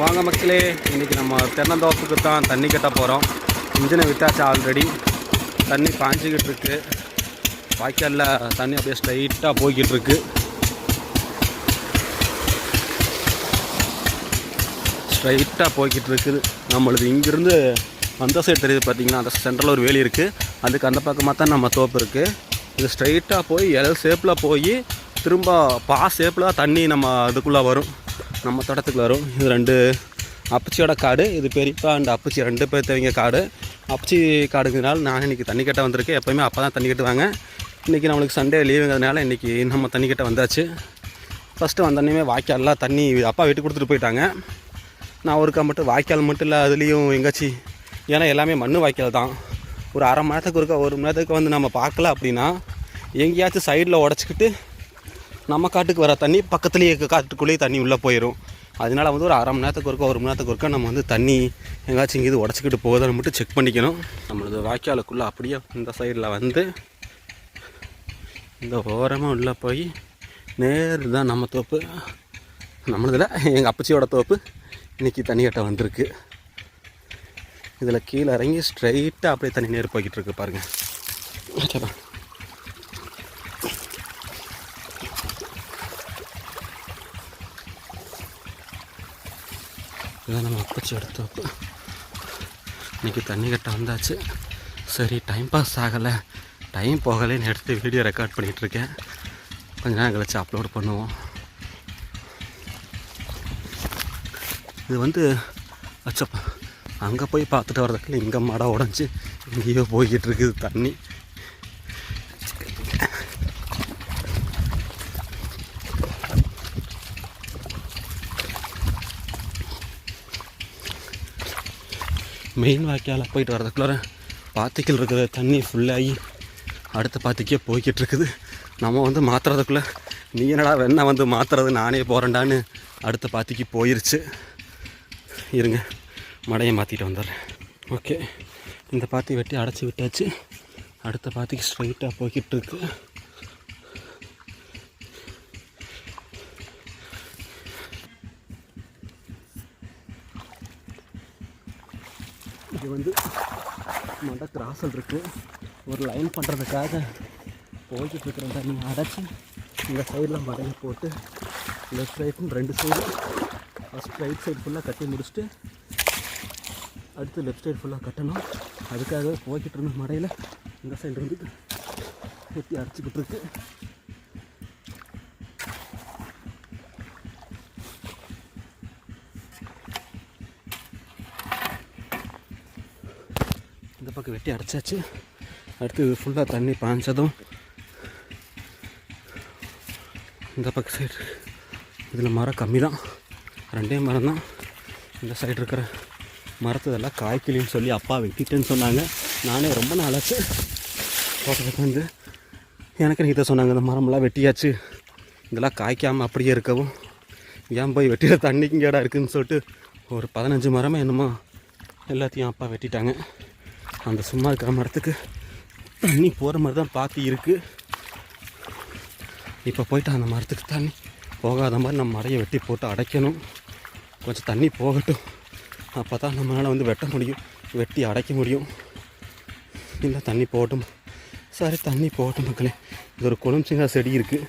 வாங்க மக்களே இன்றைக்கி நம்ம தென்னந்தோப்புக்கு தான் தண்ணி கட்ட போகிறோம் இன்ஜினை விட்டாச்சு ஆல்ரெடி தண்ணி பாஞ்சிக்கிட்டு இருக்கு. வாய்க்காலில் தண்ணி அப்படியே ஸ்ட்ரைட்டாக போய்கிட்டு இருக்கு. ஸ்ட்ரைட்டாக போய்கிட்டு இருக்குது. நம்மளுது இங்கேருந்து அந்த சைடு தெரியுது பார்த்திங்கன்னா அந்த சென்டரில் ஒரு வேலி இருக்குது அதுக்கு அந்த பக்கமாக தான் நம்ம தோப்பு இருக்குது இது ஸ்ட்ரைட்டாக போய் எல் ஷேப்பில் போய் திரும்ப பா ஷேப்பில் தண்ணி நம்ம அதுக்குள்ளே வரும். நம்ம தோட்டத்துக்கு வரும். இது ரெண்டு அப்பச்சியோட காடு இது பெரியப்பா அண்ட் அப்பச்சி ரெண்டு பேர் தேவைங்க காடு. அப்பச்சி காடுங்கிறனால நான் இன்றைக்கி தண்ணி கட்ட வந்திருக்கேன் எப்போயுமே அப்போ தான் தண்ணி கட்டுவாங்க. இன்றைக்கி நம்மளுக்கு சண்டே லீவுங்கிறதுனால இன்றைக்கி நம்ம தண்ணி கட்ட வந்தாச்சு. ஃபஸ்ட்டு வந்தோடனே வாய்க்கால்லாம் தண்ணி அப்பா விட்டு கொடுத்துட்டு போயிட்டாங்க. நான் ஒருக்கா மட்டும் வாய்க்கால் மட்டும் இல்லை அதுலேயும் எங்காச்சி ஏன்னா எல்லாமே மண் வாய்க்கால் தான். ஒரு அரை மணி நேரத்துக்கு ஒருக்கா ஒரு மணி நேரத்துக்கு வந்து நம்ம பார்க்கல அப்படின்னா எங்கேயாச்சும் சைடில் உடச்சிக்கிட்டு நம்ம காட்டுக்கு வர தண்ணி பக்கத்துலேயே காட்டுக்குள்ளேயே தண்ணி உள்ளே போயிடும் அதனால வந்து ஒரு அரை மணி நேரத்துக்கு ஒருக்கா ஒரு மணி நேரத்துக்கு ஒருக்கா நம்ம வந்து தண்ணி எங்கேயாச்சும் இங்கே உடச்சிக்கிட்டு போகுதான்னு மட்டும் செக் பண்ணிக்கணும். நம்மளது வாய்க்காலுக்குள்ளே அப்படியே இந்த சைடில் வந்து இந்த ஓரமாக உள்ளே போய் நேர் தான் நம்ம தோப்பு. நம்மளதில் எங்கள் அப்பச்சியோட தோப்பு. இன்றைக்கி தண்ணி கட்ட வந்திருக்கு. இதில் கீழே இறங்கி ஸ்ட்ரைட்டாக அப்படியே தண்ணி நேர் போய்கிட்டு இருக்கு பாருங்கள் இதான் நம்ம அப்பச்சி வைப்போம். இன்றைக்கி தண்ணி கட்ட வந்தாச்சு. சரி டைம் பாஸ் ஆகலை. டைம் போகலைன்னு எடுத்து வீடியோ ரெக்கார்ட் பண்ணிகிட்ருக்கேன் கொஞ்ச நேரம் கழிச்சு அப்லோட் பண்ணுவோம். இது வந்து அச்சப்பா அங்கே போய் பார்த்துட்டு வர்றதுக்குள்ள இங்கே மடம் உடஞ்சி இங்கேயோ போய்கிட்டு இருக்குது தண்ணி. மெயின் வாய்க்கால் போயிட்டு வரதுக்குள்ளே பாத்திக்கல் இருக்கிற தண்ணி ஃபுல்லாகி அடுத்த பாத்திக்கே போய்கிட்டு இருக்குது. நம்ம வந்து மாற்றுறதுக்குள்ளே நீ என்னடா வெண்ணை வந்து மாற்றுறது நானே போகிறேன்டான்னு அடுத்த பாத்திக்கு போயிருச்சு. இருங்க மடையை மாற்றிட்டு வந்துடுறேன். ஓகே இந்த பாத்தி வெட்டி அடைச்சி விட்டாச்சு. அடுத்த பாத்திக்கு ஸ்ட்ரைட்டாக போய்கிட்டு இருக்கு. வந்து மண்ட கிராசல் இருக்குது ஒரு லைன் பண்ணுறதுக்காக போய்கிட்டு இருக்கிற தண்ணி அடைச்சி இந்த சைடில் மடையை போட்டு லெஃப்ட் ரைட்டும் ரெண்டு சைடு ஃபஸ்ட் ரைட் சைடு ஃபுல்லாக கட்டி முடிச்சுட்டு அடுத்து லெஃப்ட் சைடு ஃபுல்லாக கட்டணும். அதுக்காக போய்கிட்டு இருந்த மடையில் இந்த சைடு இருந்து வெட்டி அடிச்சுக்கிட்டு இருக்குது இந்த பக்கம் வெட்டி அடைச்சாச்சு. அடுத்து ஃபுல்லாக தண்ணி பாய்ஞ்சதும் இந்த பக்கம் சைடு இதில் மரம் கம்மி தான் ரெண்டே மரம் தான். இந்த சைடு இருக்கிற மரத்ததெல்லாம் காய்க்கலின்னு சொல்லி அப்பா வெட்டிட்டேன்னு சொன்னாங்க. நானே ரொம்ப நாளாச்சு தோட்டத்துக்கு வந்து. எனக்கு இதை சொன்னாங்க இந்த மரமெல்லாம் வெட்டியாச்சு. இதெல்லாம் காய்க்காமல் அப்படியே இருக்கவும். ஏன் போய் வெட்டிட தண்ணிக்கும் இங்கே இருக்குதுன்னு சொல்லிட்டு ஒரு பதினஞ்சு மரமே என்னமோ எல்லாத்தையும் அப்பா வெட்டிட்டாங்க. அந்த சும்மா இருக்கிற மரத்துக்கு தண்ணி போகிற மாதிரி தான் பார்த்து இருக்குது இப்போ போயிட்டு அந்த மரத்துக்கு தண்ணி போகாத மாதிரி நம்ம மரையை வெட்டி போட்டு அடைக்கணும். கொஞ்சம் தண்ணி போகட்டும். அப்போ தான் நம்மளால் வந்து வெட்ட முடியும் வெட்டி அடைக்க முடியும். இல்லை தண்ணி போகட்டும். சரி தண்ணி போகட்டும் மக்களே. இது ஒரு குளம்சிங்கா செடி இருக்குது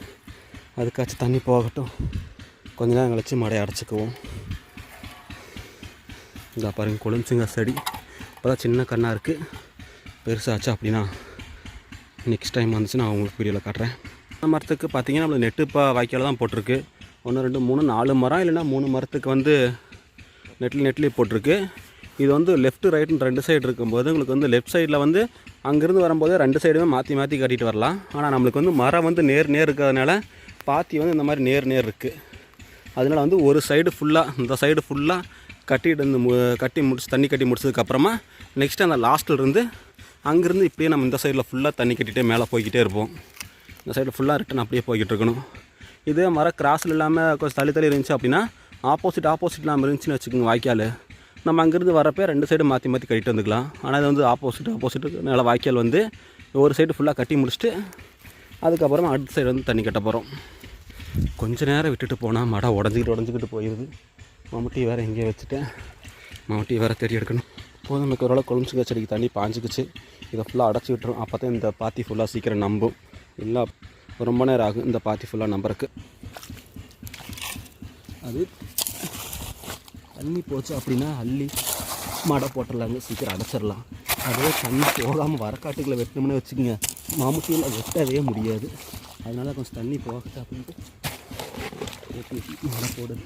அதுக்காச்சும் தண்ணி போகட்டும். கொஞ்ச நேரம் கழிச்சு மடையை அடைச்சிக்குவோம். இந்த பாருங்கள் குளம்சிங்கா செடி. இப்போ தான் சின்ன கண்ணாக இருக்குது பெருசாச்சா அப்படின்னா நெக்ஸ்ட் டைம் வந்துச்சு நான் உங்களுக்கு வீடியோவில் காட்டுறேன். அந்த மரத்துக்கு பார்த்தீங்கன்னா நம்மளுக்கு நெட்டு இப்போ வாய்க்கால தான் போட்டிருக்கு. ஒன்று ரெண்டு மூணு நாலு மரம் இல்லைன்னா மூணு மரத்துக்கு வந்து நெட்டில் நெட்லி போட்டிருக்கு. இது வந்து லெஃப்ட் ரைட்டுன்னு ரெண்டு சைடு இருக்கும்போது உங்களுக்கு வந்து லெஃப்ட் சைடில் வந்து அங்கேருந்து வரும்போது ரெண்டு சைடுமே மாற்றி மாற்றி கட்டிட்டு வரலாம். ஆனால் நம்மளுக்கு வந்து மரம் வந்து நேர் நேர் இருக்கிறதுனால பாத்தி வந்து இந்த மாதிரி நேர் நேர் இருக்குது அதனால வந்து ஒரு சைடு ஃபுல்லாக இந்த சைடு ஃபுல்லாக கட்டிட்டு மு- கட்டி முடிச்சு தண்ணி கட்டி முடிச்சதுக்கப்புறமா நெக்ஸ்ட்டு அந்த லாஸ்ட்டில் இருந்து அங்கேருந்து இப்படியே நம்ம இந்த சைடில் ஃபுல்லாக தண்ணி கட்டிகிட்டே மேலே போய்கிட்டே இருப்போம். இந்த சைடு ஃபுல்லாக ரிட்டன் அப்படியே போய்கிட்டு இருக்கணும். இதே மரம் கிராஸில் இல்லாமல் கொஞ்சம் தள்ளி தள்ளி இருந்துச்சு அப்படின்னா ஆப்போசிட் ஆப்போசிட் இல்லாமல் இருந்துச்சுன்னு வச்சுக்கோங்க வாய்க்கால். நம்ம அங்கேருந்து வரப்போ ரெண்டு சைடு மாற்றி மாற்றி கட்டிட்டு வந்துக்கலாம். ஆனால் இது வந்து ஆப்போசிட் ஆப்போசிட் மேலே வாய்க்கால் வந்து ஒரு சைடு ஃபுல்லாக கட்டி முடிச்சுட்டு அதுக்கப்புறமா அடுத்த சைடு வந்து தண்ணி கட்ட போகிறோம் கொஞ்ச நேரம் விட்டுட்டு போனால் மடம் உடஞ்சிக்கிட்டு உடஞ்சிக்கிட்டு போயிடுது மம்முட்டி வேறு எங்கேயோ வச்சுட்டேன். மம்முட்டி வேறு தேடி எடுக்கணும். போதும் நமக்கு ஓரளவு கொழும்புச்சுங்க செடிக்கு தண்ணி பாஞ்சுக்குச்சு. இதை ஃபுல்லாக அடைச்சி விட்டுரும் அப்போ தான் இந்த பாத்தி ஃபுல்லாக சீக்கிரம் நம்பும். இல்லை ரொம்ப நேரம் ஆகும் இந்த பாத்தி ஃபுல்லாக நம்புறக்கு அது தண்ணி போச்சு அப்படின்னா அள்ளி மடை போட்டுடலாங்க. சீக்கிரம் அடைச்சிடலாம். அதே தண்ணி போகாமல் வரக்காட்டுக்களை வெட்டணும்னு வச்சுக்கோங்க. மாமுட்டியில் வெட்டவே முடியாது. அதனால கொஞ்சம் தண்ணி போகட்டு அப்படின்ட்டு. மடை போடுது.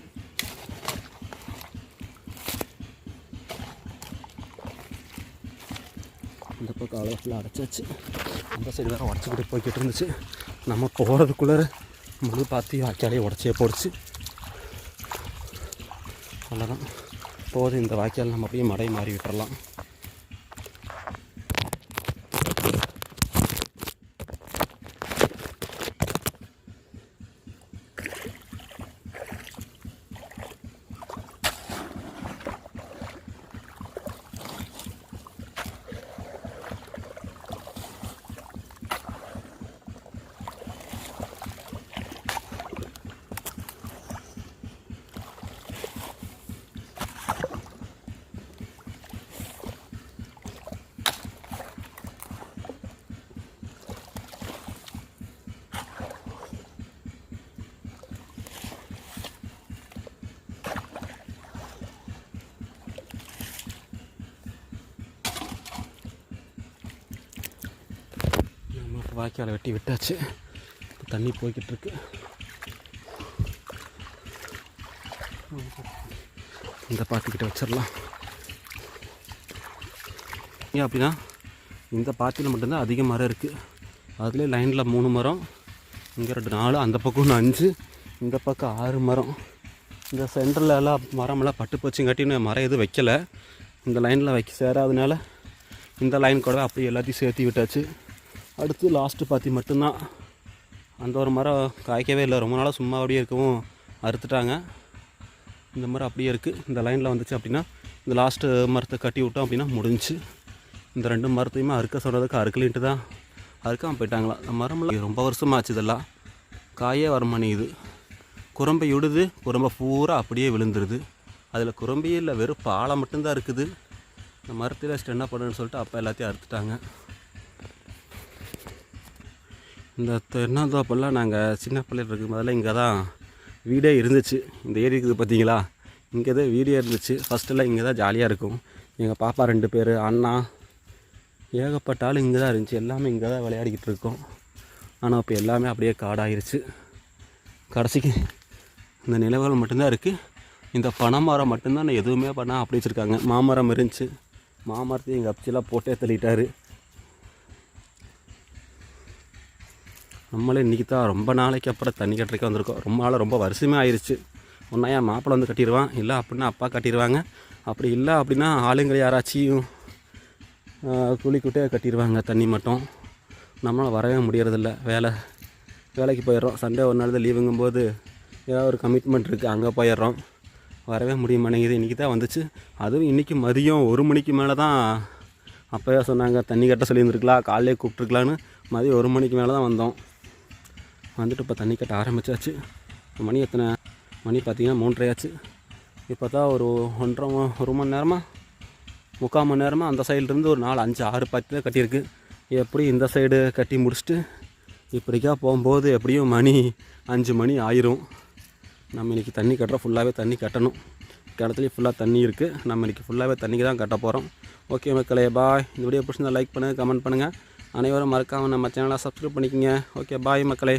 பக்கம் அவ்வளோ ஃபுல்லாக அடைச்சாச்சு அந்த சைடு வேறு உடச்சிக்கிட்டு போய்கிட்டு இருந்துச்சு. நம்ம போகிறதுக்குள்ளே முழு பாத்தி வாய்க்காலே உடச்சே போடுச்சு. அவ்வளோதான் போதும் இந்த வாய்க்கால் நம்ம அப்படியே மடை மாறி விட்டுறலாம் நம்ம இப்போ வாய்க்காலை வெட்டி விட்டாச்சு. இப்போ தண்ணி போய்கிட்டு இருக்கு இந்த பாத்திக்கிட்ட வச்சிடலாம். ஏன் அப்படின்னா இந்த பாத்தியில் மட்டும்தான் அதிக மரம் இருக்குது அதுலேயே லைனில் மூணு மரம் இங்கே ரெண்டு நாலு அந்த பக்கம் ஒன்று அஞ்சு இந்த பக்கம் ஆறு மரம். இந்த சென்டரில் எல்லாம் மரமெல்லாம் பட்டு போச்சுங்காட்டின்னு மரம் எதுவும் வைக்கலை. இந்த லைனில் வைக்க சேராதனால இந்த லைன் கூட அப்படியே எல்லாத்தையும் சேர்த்து விட்டாச்சு. அடுத்து லாஸ்ட்டு பாத்தி மட்டும்தான். அந்த ஒரு மரம் காய்க்கவே இல்லை. ரொம்ப நாளாக சும்மா அப்படியே இருக்கவும் அறுத்துட்டாங்க. இந்த மரம் அப்படியே இருக்குது இந்த லைனில் வந்துச்சு அப்படின்னா இந்த லாஸ்ட்டு மரத்தை கட்டி விட்டோம் அப்படின்னா முடிஞ்சுச்சு இந்த ரெண்டு மரத்தையுமே அறுக்க சொல்கிறதுக்கு அறுக்கலின்ட்டு தான் அறுக்காமல் போயிட்டாங்களாம் இந்த மரமெல்லாம் ரொம்ப வருஷமாச்சு இதெல்லாம். காயே வர குரம்பை விடுது குரம்பை பூரா அப்படியே விழுந்துருது. அதில் குரம்பையே இல்லை. வெறும் பாலை மட்டும்தான் இருக்குது. இந்த மரத்தில் வச்சுட்டு என்ன பண்ணுன்னு சொல்லிட்டு அப்போ எல்லாத்தையும் அறுத்துட்டாங்க. இந்த தென்னாந்தோப்பெல்லாம் நாங்கள் சின்ன பிள்ளைகள் இருக்கும் முதல்ல இங்கே தான் வீடே இருந்துச்சு. இந்த ஏரி இருக்குது பார்த்தீங்களா? இங்கே தான் வீடே இருந்துச்சு. ஃபஸ்ட்டெல்லாம் இங்கே தான் ஜாலியாக இருக்கும். எங்கள் பாப்பா ரெண்டு பேர் அண்ணா. ஏகப்பட்ட ஆள் இங்கே தான் இருந்துச்சு. எல்லாமே இங்கே தான் விளையாடிக்கிட்டு இருக்கோம். ஆனால் இப்போ எல்லாமே அப்படியே காடாயிருச்சு. கடைசிக்கு இந்த நிலவுகள் மட்டும்தான் இருக்குது இந்த பனைமரம் மட்டும்தான் நான் எதுவுமே பண்ணால் அப்படி வச்சுருக்காங்க. மாமரம் இருந்துச்சு. மாமரத்தையும் எங்கள் அப்சிலாம் போட்டே தள்ளிட்டாரு. நம்மளே இன்றைக்கி தான் ரொம்ப நாளைக்கு அப்புறம் தண்ணி கட்டுறதுக்கு வந்திருக்கோம். ரொம்ப நாள் ரொம்ப வருஷமே ஆயிடுச்சு ஒன்றா என் மாப்பிள்ளை வந்து கட்டிடுவான். இல்லை அப்படின்னா அப்பா கட்டிடுவாங்க. அப்படி இல்லை அப்படின்னா ஆளுங்களை யாராச்சும் குளிக்கிட்டே கட்டிடுவாங்க தண்ணி மட்டும். நம்மளால் வரவே முடியறதில்ல. வேலை வேலைக்கு போயிடுறோம். சண்டே ஒரு நாள் தான் லீவுங்கும்போது ஏதாவது ஒரு கமிட்மெண்ட் இருக்குது அங்கே போயிடுறோம். வரவே முடிய மாட்டேங்குது. இன்றைக்கி தான் வந்துச்சு. அதுவும் இன்றைக்கி மதியம் ஒரு மணிக்கு மேலே தான் அப்போவே சொன்னாங்க தண்ணி கட்ட சொல்லியிருந்துருக்கலாம் காலையிலே கூப்பிட்ருக்கலான்னு மதியம் ஒரு மணிக்கு மேலே தான் வந்தோம். வந்துட்டு இப்போ தண்ணி கட்ட ஆரம்பிச்சாச்சு. மணி எத்தனை? மணி பார்த்தீங்கன்னா மூன்றரையாச்சு இப்போ தான் ஒரு ஒன்றரை ஒரு மணி நேரமாக முக்கால் மணி நேரமாக அந்த சைட்லேருந்து ஒரு நாலு அஞ்சு ஆறு பத்து தான் கட்டியிருக்கு. எப்படி இந்த சைடு கட்டி முடிச்சுட்டு இப்படிக்கா போகும்போது எப்படியும் மணி அஞ்சு மணி ஆயிரும். நம்ம இன்றைக்கி தண்ணி கட்டுறோம் ஃபுல்லாகவே தண்ணி கட்டணும். கிணத்துலேயும் ஃபுல்லாக தண்ணி இருக்குது நம்ம இன்றைக்கி ஃபுல்லாகவே தண்ணிக்கு தான் கட்ட போகிறோம் ஓகே மக்களே பாய் இந்த வீடியோ பிடிச்சிருந்தா லைக் பண்ணுங்கள் கமெண்ட் பண்ணுங்கள் அனைவரும் மறக்காமல் நம்ம சேனலாக சப்ஸ்கிரைப் பண்ணிக்கோங்க. ஓகே பாய் மக்களே.